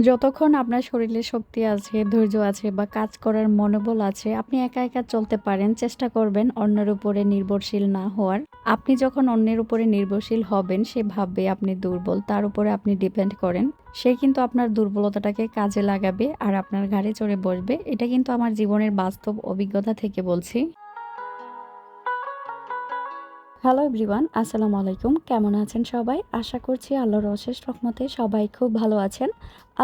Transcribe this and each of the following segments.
যতক্ষণ আপনার শরীরে শক্তি আছে, ধৈর্য আছে বা কাজ করার মনোবল আছে, আপনি একা, একা চলতে পারেন। চেষ্টা করবেন অন্যের উপরে নির্ভরশীল না হওয়ার। আপনি যখন অন্যের উপরে নির্ভরশীল হবেন, সে ভাববে আপনি দুর্বল। তার উপরে আপনি ডিপেন্ড করেন। সে কিন্তু আপনার দুর্বলতাটাকে কাজে লাগাবে আর আপনার ঘাড়ে চড়ে বসবে। এটা কিন্তু আমার জীবনের বাস্তব অভিজ্ঞতা থেকে বলছি। হ্যালো এভরিওয়ান আসসালামু আলাইকুম। কেমন আছেন সবাই? আশা করছি আল্লাহর অশেষ রহমতে সবাই খুব ভালো আছেন।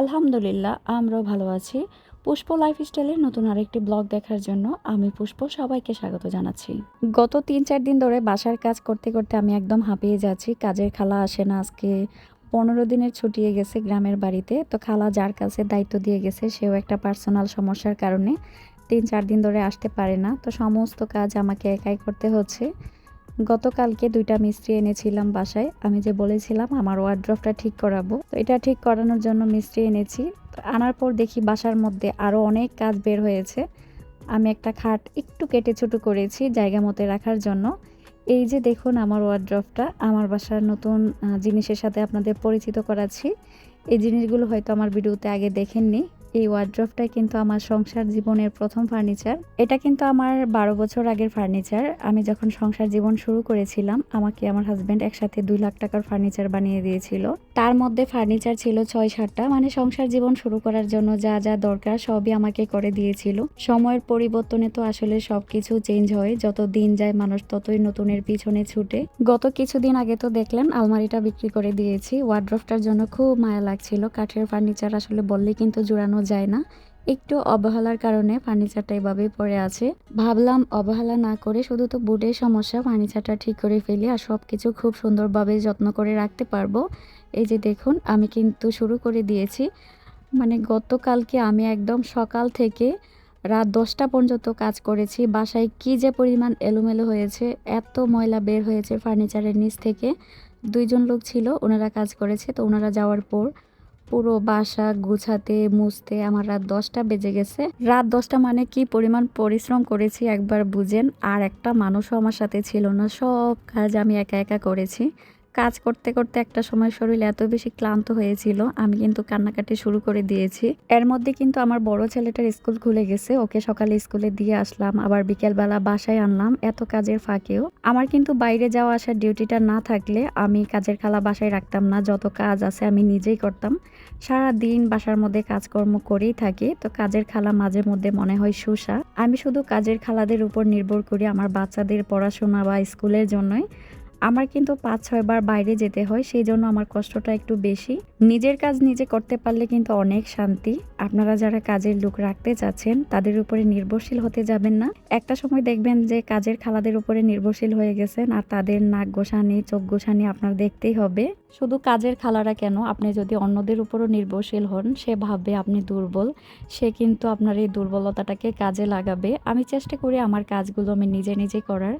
আলহামদুলিল্লাহ, আমরাও ভালো আছি। পুষ্প লাইফস্টাইলের নতুন আরেকটি ব্লগ দেখার জন্য আমি পুষ্প সবাইকে স্বাগত জানাচ্ছি। গত তিন চার দিন ধরে বাসার কাজ করতে করতে আমি একদম হাঁপিয়ে যাচ্ছি। কাজের খালা আসে না, আজকে পনেরো দিনের ছুটিয়ে গেছে গ্রামের বাড়িতে। তো খালা যার কাছে দায়িত্ব দিয়ে গেছে, সেও একটা পার্সোনাল সমস্যার কারণে তিন চার দিন ধরে আসতে পারে না। তো সমস্ত কাজ আমাকে একাই করতে হচ্ছে। গতকালকে দুইটা মিস্ত্রি এনেছিলাম বাসায়। আমি যে বলেছিলাম, আমার ওয়ার্ড্রফটা ঠিক করাবো। তো এটা ঠিক করানোর জন্য মিস্ত্রি এনেছি। আনার পর দেখি বাসার মধ্যে আরও অনেক কাজ বের হয়েছে। আমি একটা খাট একটু কেটে ছোটো করেছি জায়গা মতো রাখার জন্য। এই যে দেখুন আমার ওয়ার্ড্রফটা আমার বাসার নতুন জিনিসের সাথে আপনাদের পরিচিত করাচ্ছি। এই জিনিসগুলো হয়তো আমার ভিডিওতে আগে দেখেননি। এই ওয়ার্ড্রফটা কিন্তু আমার সংসার জীবনের প্রথম ফার্নিচার এটা কিন্তু আমার বারো বছর আগের ফার্নিচার আমি যখন সংসার জীবন শুরু করেছিলাম, আমাকে আমার হাজব্যান্ড একসাথে দুই লাখ টাকার ফার্নিচার বানিয়ে দিয়েছিল। তার মধ্যে ফার্নিচার ছিল ছয় সাতটা। মানে সংসার জীবন শুরু করার জন্য যা যা দরকার সবই আমাকে করে দিয়েছিল। সময়ের পরিবর্তনে তো আসলে সবকিছু চেঞ্জ হয়। যত দিন যায় মানুষ ততই নতুনের পিছনে ছুটে। গত কিছুদিন আগে তো দেখলেন, আলমারিটা বিক্রি করে দিয়েছি। ওয়ার্ড্রফটার জন্য খুব মায়া লাগছিল। কাঠের ফার্নিচার আসলে বললে কিন্তু জোড়ানো যায় না। একটু অবহেলার কারণে ফার্নিচারটা এভাবেই পড়ে আছে। ভাবলাম অবহেলা না করে শুধু তো বুটের সমস্যা, ফার্নিচারটা ঠিক করে ফেলি আর সব কিছু খুব সুন্দরভাবে যত্ন করে রাখতে পারব। এই যে দেখুন, আমি কিন্তু শুরু করে দিয়েছি। মানে গতকালকে আমি একদম সকাল থেকে রাত দশটা পর্যন্ত কাজ করেছি। বাসায় কি যে পরিমাণ এলোমেলো হয়েছে, এত ময়লা বের হয়েছে ফার্নিচারের নিচ থেকে। দুইজন লোক ছিল, ওনারা কাজ করেছে, তো ওনারা যাওয়ার পর পুরো বাসা গুছাতে, মুছতে আমার রাত দশটা বেজে গেছে। রাত দশটা মানে কি পরিমাণ পরিশ্রম করেছি একবার বুঝেন, আর একটা মানুষও আমার সাথে ছিল না। সব কাজ আমি একা একা করেছি। কাজ করতে করতে একটা সময় শরীর এত বেশি ক্লান্ত হয়েছিল, আমি কিন্তু কান্নাকাটি শুরু করে দিয়েছি। এর মধ্যে কিন্তু আমার বড় ছেলেটার স্কুল খুলে গেছে, ওকে সকালে স্কুলে দিয়ে আসলাম, আবার বিকেলবেলা বাসায় আনলাম, এত কাজের ফাঁকেও। আমার কিন্তু বাইরে যাওয়া আসার ডিউটিটা না থাকলে আমি কাজের খালা বাসায় রাখতাম না, যত কাজ আছে আমি নিজেই করতাম। সারা দিন বাসার মধ্যে কাজকর্ম করেই থাকি, তো কাজের খালা মাঝে মধ্যে মনে হয় সুসা আমি শুধু কাজের খালাদের উপর নির্ভর করি আমার বাচ্চাদের পড়াশোনা বা স্কুলের জন্যই। আমার কিন্তু পাঁচ ছয়বার বাইরে যেতে হয়, সেই জন্য আমার কষ্টটা একটু বেশি। নিজের কাজ নিজে করতে পারলে কিন্তু অনেক শান্তি। আপনারা যারা কাজের লোক রাখতে চাচ্ছেন, তাদের উপরে নির্ভরশীল হতে যাবেন না। একটা সময় দেখবেন যে কাজের খালাদের উপরে নির্ভরশীল হয়ে গেছেন আর তাদের নাক গোসানি, চোখ গোসানি আপনার দেখতেই হবে। শুধু কাজের খালারা কেন? আপনি যদি অন্যদের উপরও নির্ভরশীল হন, সে ভাববে আপনি দুর্বল। সে কিন্তু আপনার এই দুর্বলতাটাকে কাজে লাগাবে। আমি চেষ্টা করি আমার কাজগুলো আমি নিজে নিজে করার।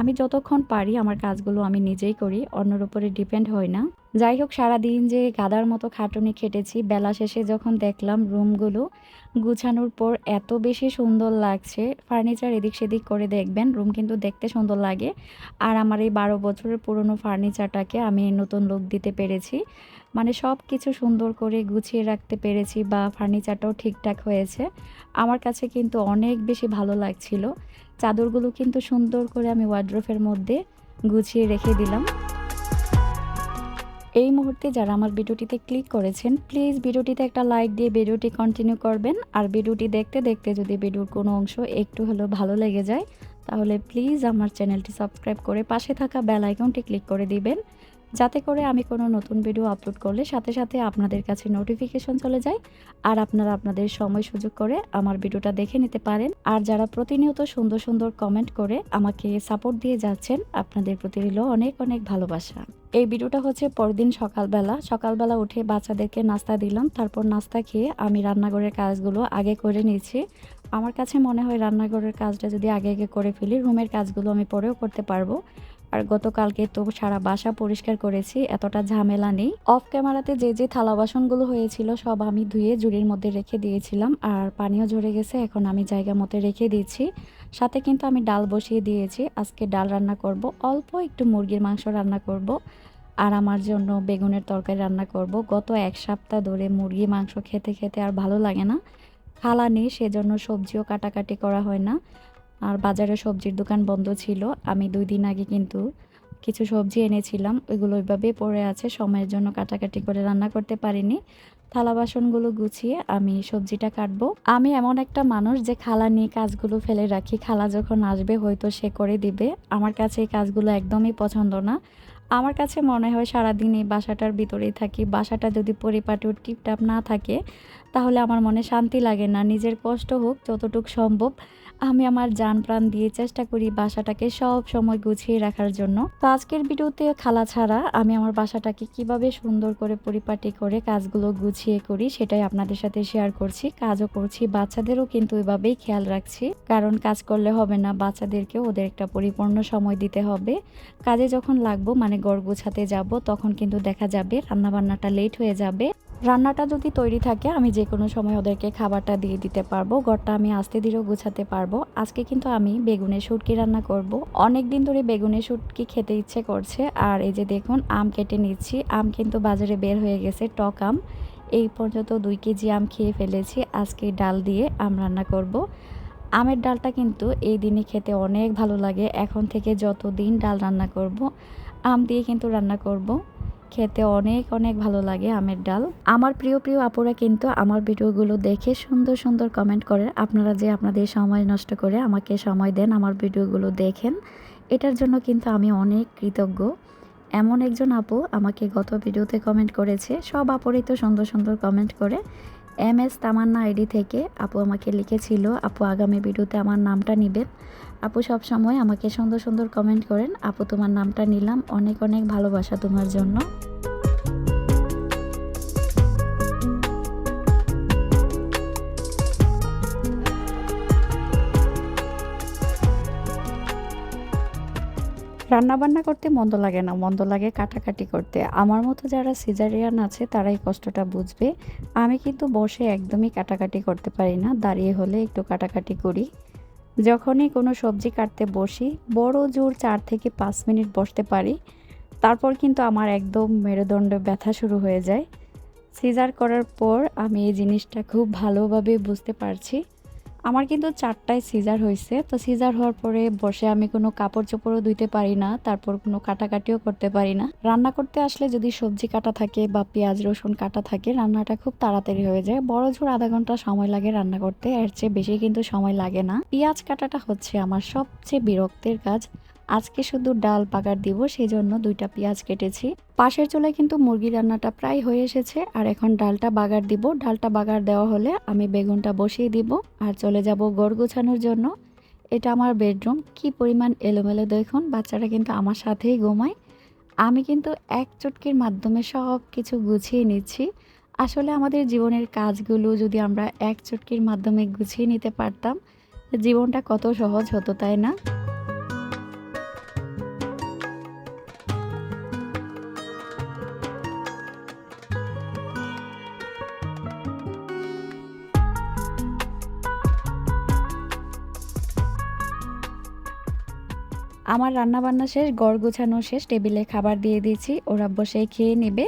আমি যতক্ষণ পারি আমার কাজগুলো আমি নিজেই করি, অন্যর উপরে ডিপেন্ড হই না। যাই হোক, সারাদিন যে গাদার মতো খাটুনি খেটেছি, বেলা শেষে যখন দেখলাম রুমগুলো গুছানোর পর এত বেশি সুন্দর লাগছে ফার্নিচার এদিক সেদিক করে দেখবেন রুম কিন্তু দেখতে সুন্দর লাগে। আর আমার এই বারো বছরের পুরনো ফার্নিচারটাকে আমি নতুন লুক দিতে পেরেছি। মানে সব কিছু সুন্দর করে গুছিয়ে রাখতে পেরেছি বা ফার্নিচারটাও ঠিকঠাক হয়েছে। আমার কাছে কিন্তু অনেক বেশি ভালো লাগছিল। চাদরগুলো কিন্তু সুন্দর করে আমি ওয়ার্ড্রোফের মধ্যে গুছিয়ে রেখে দিলাম। এই মুহূর্তে যারা আমার ভিডিওটিতে ক্লিক করেছেন প্লিজ ভিডিওটিতে একটা লাইক দিয়ে ভিডিওটি কন্টিনিউ করবেন। আর ভিডিওটি দেখতে দেখতে যদি ভিডিওর কোনো অংশ একটু হলেও ভালো লেগে যায়, তাহলে প্লিজ আমার চ্যানেলটি সাবস্ক্রাইব করে পাশে থাকা বেল আইকনটি ক্লিক করে দিবেন। যাতে করে আমি কোনো নতুন ভিডিও আপলোড করলে সাথে সাথে আপনাদের কাছে নোটিফিকেশন চলে যায় আর আপনারা আপনাদের সময় সুযোগ করে আমার ভিডিওটা দেখে নিতে পারেন। আর যারা প্রতিনিয়ত সুন্দর সুন্দর কমেন্ট করে আমাকে সাপোর্ট দিয়ে যাচ্ছেন, আপনাদের প্রতি রইল অনেক অনেক ভালোবাসা। এই ভিডিওটা হচ্ছে পরদিন সকালবেলা। সকালবেলা উঠে বাচ্চাদেরকে নাস্তা দিলাম, তারপর নাস্তা খেয়ে আমি রান্নাঘরের কাজগুলো আগে করে নিয়েছি। আমার কাছে মনে হয় রান্নাঘরের কাজটা যদি আগে আগে করে ফেলি, রুমের কাজগুলো আমি পরেও করতে পারব। আর গতকালকে তো সারা বাসা পরিষ্কার করেছি, এতটা ঝামেলা নেই। অফ ক্যামেরাতে যে যে থালা বাসনগুলো হয়েছিল, সব আমি ধুয়ে জুড়ির মধ্যে রেখে দিয়েছিলাম আর পানিও ঝরে গেছে, এখন আমি জায়গা মতো রেখে দিয়েছি সাথে কিন্তু আমি ডাল বসিয়ে দিয়েছি, আজকে ডাল রান্না করব, অল্প একটু মুরগির মাংস রান্না করব আর আমার জন্য বেগুনের তরকারি রান্না করব। গত এক সপ্তাহ ধরে মুরগি মাংস খেতে খেতে আর ভালো লাগে না, খালা নেই, সেজন্য সবজিও কাটাকাটি করা হয় না। আর বাজারে সবজির দোকান বন্ধ ছিল। আমি দুই দিন আগে কিন্তু কিছু সবজি এনেছিলাম। ওইগুলো ওইভাবেই পড়ে আছে। সময়ের জন্য কাটাকাটি করে রান্না করতে পারিনি। থালা বাসনগুলো গুছিয়ে আমি সবজিটা কাটবো। আমি এমন একটা মানুষ যে খালা নিয়ে কাজগুলো ফেলে রাখি। খালা যখন আসবে হয়তো সে করে দিবে। আমার কাছে এই কাজগুলো একদমই পছন্দ না। আমার কাছে মনে হয় সারাদিন এই বাসাটার ভিতরেই থাকি। বাসাটা যদি পরিপাটি টিপটাপ না থাকে, তাহলে আমার মনে শান্তি লাগে না। নিজের কষ্ট হোক, যতটুকু সম্ভব আমি আমার যান প্রাণ দিয়ে চেষ্টা করি বাসাটাকে সব সময় গুছিয়ে রাখার জন্য। তো আজকের ভিডিওতে খালা ছাড়া আমি আমার বাসাটাকে কীভাবে সুন্দর করে পরিপাটি করে কাজগুলো গুছিয়ে করি সেটাই আপনাদের সাথে শেয়ার করছি। কাজও করছি, বাচ্চাদেরও কিন্তু এভাবেই খেয়াল রাখছি। কারণ কাজ করলে হবে না বাচ্চাদেরকেও ওদের একটা পরিপূর্ণ সময় দিতে হবে। কাজে যখন লাগবো মানে গড় গুছাতে যাব, তখন কিন্তু দেখা যাবে রান্নাবান্নাটা লেট হয়ে যাবে। রান্নাটা যদি তৈরি থাকে, আমি যে কোনো সময় ওদেরকে খাবারটা দিয়ে দিতে পারব ঘরটা আমি আস্তে ধীরেও গুছাতে পারব। আজকে কিন্তু আমি বেগুনের শুটকি রান্না করব। অনেক দিন ধরে বেগুনের শুটকি খেতে ইচ্ছে করছে, আর এই যে দেখুন, আম কেটে নিচ্ছি। আম কিন্তু বাজারে বের হয়ে গেছে, টক আম। এই পর্যন্ত দুই কেজি আম খেয়ে ফেলেছি। আজকে ডাল দিয়ে আম রান্না করব। আমের ডালটা কিন্তু এই দিনে খেতে অনেক ভালো লাগে। এখন থেকে যত দিন ডাল রান্না করব, আম দিয়ে কিন্তু রান্না করব। খেতে অনেক অনেক ভালো লাগে আমের ডাল। আমার প্রিয় প্রিয় আপুরা কিন্তু আমার ভিডিওগুলো দেখে সুন্দর সুন্দর কমেন্ট করে। আপনারা যে আপনাদের সময় নষ্ট করে আমাকে সময় দেন আমার ভিডিওগুলো দেখেন, এটার জন্য কিন্তু আমি অনেক কৃতজ্ঞ। এমন একজন আপু আমাকে গত ভিডিওতে কমেন্ট করেছে, সব আপুরই তো সুন্দর সুন্দর কমেন্ট করে। এম এস তামান্না আইডি থেকে আপু আমাকে লিখেছিল, আপু আগামী ভিডিওতে আমার নামটা নিবেন। আপু সব সময় আমাকে সুন্দর সুন্দর কমেন্ট করেন, আপু, তোমার নামটা নিলাম। অনেক অনেক ভালোবাসা তোমার জন্য। রান্না বান্না করতে মন্দ লাগে না, মন্দ লাগে কাটাকাটি করতে। আমার মতো যারা সিজারিয়ান আছে, তারাই কষ্টটা বুঝবে। আমি কিন্তু বসে একদমই কাটাকাটি করতে পারি না, দাঁড়িয়ে হলে একটু কাটাকাটি করি। যখনই কোনো সবজি কাটতে বসি, বড় জোর চার থেকে পাঁচ মিনিট বসতে পারি। তারপর কিন্তু আমার একদম মেরুদণ্ড ব্যথা শুরু হয়ে যায়। সিজার করার পর আমি এই জিনিসটা খুব ভালোভাবে বুঝতে পারছি। আমার কিন্তু চারটায় সিজার হয়েছে তো সিজার হওয়ার পরে বসে আমি কোনো কাপড় চোপড়ও ধুইতে পারি না, তারপর কোনো কাটাকাটিও করতে পারি না। রান্না করতে আসলে যদি সবজি কাটা থাকে বা পেঁয়াজ, রসুন কাটা থাকে, রান্নাটা খুব তাড়াতাড়ি হয়ে যায়। বড় ঝোড় আধা ঘণ্টা সময় লাগে রান্না করতে, এর চেয়ে বেশি কিন্তু সময় লাগে না। পেঁয়াজ কাটাটা হচ্ছে আমার সবচেয়ে বিরক্তের কাজ। আজকে শুধু ডাল পাকার দিব সেই জন্য দুইটা পেঁয়াজ কেটেছি। পাশের চুলায় কিন্তু মুরগি রান্নাটা প্রায় হয়ে এসেছে, আর এখন ডালটা বাগার দিব। ডালটা বাগার দেওয়া হলে আমি বেগুনটা বসিয়ে দিব আর চলে যাব গড় গোছানোর জন্য। এটা আমার বেডরুম, কি পরিমাণ এলোমেলো দেখুন, বাচ্চারা কিন্তু আমার সাথেই ঘুমায়। আমি কিন্তু এক চটকির মাধ্যমে সব কিছু গুছিয়ে নিচ্ছি। আসলে আমাদের জীবনের কাজগুলো যদি আমরা এক চটকির মাধ্যমে গুছিয়ে নিতে পারতাম, জীবনটা কত সহজ হতো, তাই না? আমার রান্না বান্না শেষ গড় গোছানো শেষ, টেবিলে খাবার দিয়ে দিয়েছি, ওরা বসে খেয়ে নেবে।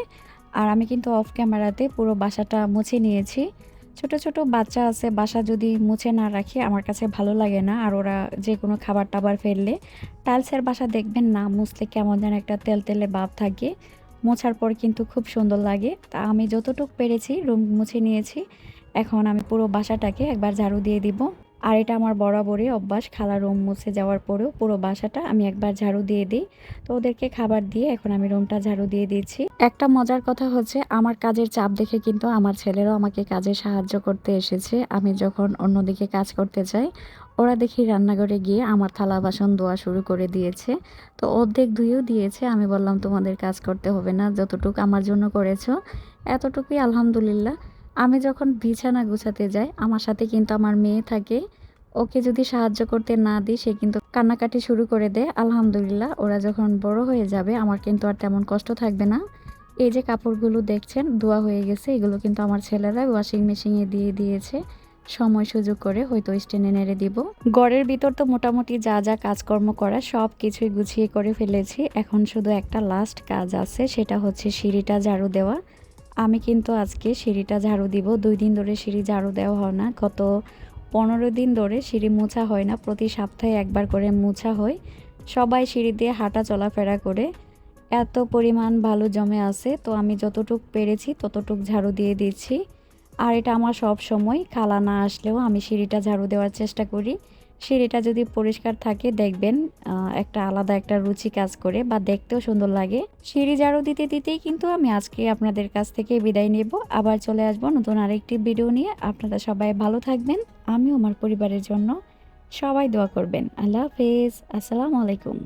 আর আমি কিন্তু অফ ক্যামেরাতে পুরো বাসাটা মুছে নিয়েছি। ছোট ছোট বাচ্চা আছে, বাসা যদি মুছে না রাখি, আমার কাছে ভালো লাগে না। আর ওরা যে কোনো খাবার টাবার ফেললে টাইলসের বাসা দেখবেন না, মুছলে কেমন যেন একটা তেল তেলে ভাব থাকে। মোছার পর কিন্তু খুব সুন্দর লাগে। তা আমি যতটুকু পেরেছি, রুম মুছে নিয়েছি। এখন আমি পুরো বাসাটাকে একবার ঝাড়ু দিয়ে দিব। আর এটা আমার বরাবরই অভ্যাস, খালা রুম মুছে যাওয়ার পরেও পুরো বাসাটা আমি একবার ঝাড়ু দিয়ে দিই। তো ওদেরকে খাবার দিয়ে এখন আমি রুমটা ঝাড়ু দিয়ে দিয়েছি। একটা মজার কথা হচ্ছে, আমার কাজের চাপ দেখে কিন্তু আমার ছেলেরাও আমাকে কাজে সাহায্য করতে এসেছে। আমি যখন অন্যদিকে কাজ করতে চাই ওরা দেখি রান্নাঘরে গিয়ে আমার থালা বাসন ধোয়া শুরু করে দিয়েছে। তো অর্ধেক ধুয়েও দিয়েছে, আমি বললাম, তোমাদের কাজ করতে হবে না, যতটুকু আমার জন্য করেছ, এতটুকুই আলহামদুলিল্লাহ। আমি যখন বিছানা গুছাতে যাই, আমার সাথে কিন্তু আমার মেয়ে থাকে। ওকে যদি সাহায্য করতে না দিই, সে কিন্তু কান্নাকাটি শুরু করে দেয়। আলহামদুলিল্লাহ, ওরা যখন বড় হয়ে যাবে, আমার কিন্তু আর তেমন কষ্ট থাকবে না। এই যে কাপড়গুলো দেখছেন, ধোয়া হয়ে গেছে, এগুলো কিন্তু আমার ছেলেরা ওয়াশিং মেশিনে দিয়ে দিয়েছে। সময় সুযোগ করে হয়তো স্টেনে নেড়ে দিব। ঘরের ভিতর তো মোটামুটি যা যা কাজকর্ম করা সব কিছুই গুছিয়ে করে ফেলেছি। এখন শুধু একটা লাস্ট কাজ আছে, সেটা হচ্ছে সিঁড়িটা ঝাড়ু দেওয়া। আমি কিন্তু আজকে সিঁড়িটা ঝাড়ু দিব। দুই দিন ধরে সিঁড়ি ঝাড়ু দেওয়া হয় না। গত পনেরো দিন ধরে সিঁড়ি মোছা হয় না। প্রতি সপ্তাহে একবার করে মোছা হয়। সবাই সিঁড়ি দিয়ে হাঁটা চলাফেরা করে। এত পরিমাণ ভালো জমে আছে। তো আমি যতটুক পেরেছি ততটুক ঝাড়ু দিয়ে দিচ্ছি। আর এটা আমার সব সময়। খালা না আসলেও আমি সিঁড়িটা ঝাড়ু দেওয়ার চেষ্টা করি। সিঁড়িটা যদি পরিষ্কার থাকে, দেখবেন একটা আলাদা একটা রুচি কাজ করে বা দেখতেও সুন্দর লাগে। সিঁড়ি জারো দিতে দিতেই কিন্তু আমি আজকে আপনাদের কাছ থেকে বিদায় নেব। আবার চলে আসব নতুন আরেকটি ভিডিও নিয়ে। আপনারা সবাই ভালো থাকবেন, আমিও আমার পরিবারের জন্য সবাই দোয়া করবেন। আল্লাহ হাফেজ, আসসালামু আলাইকুম।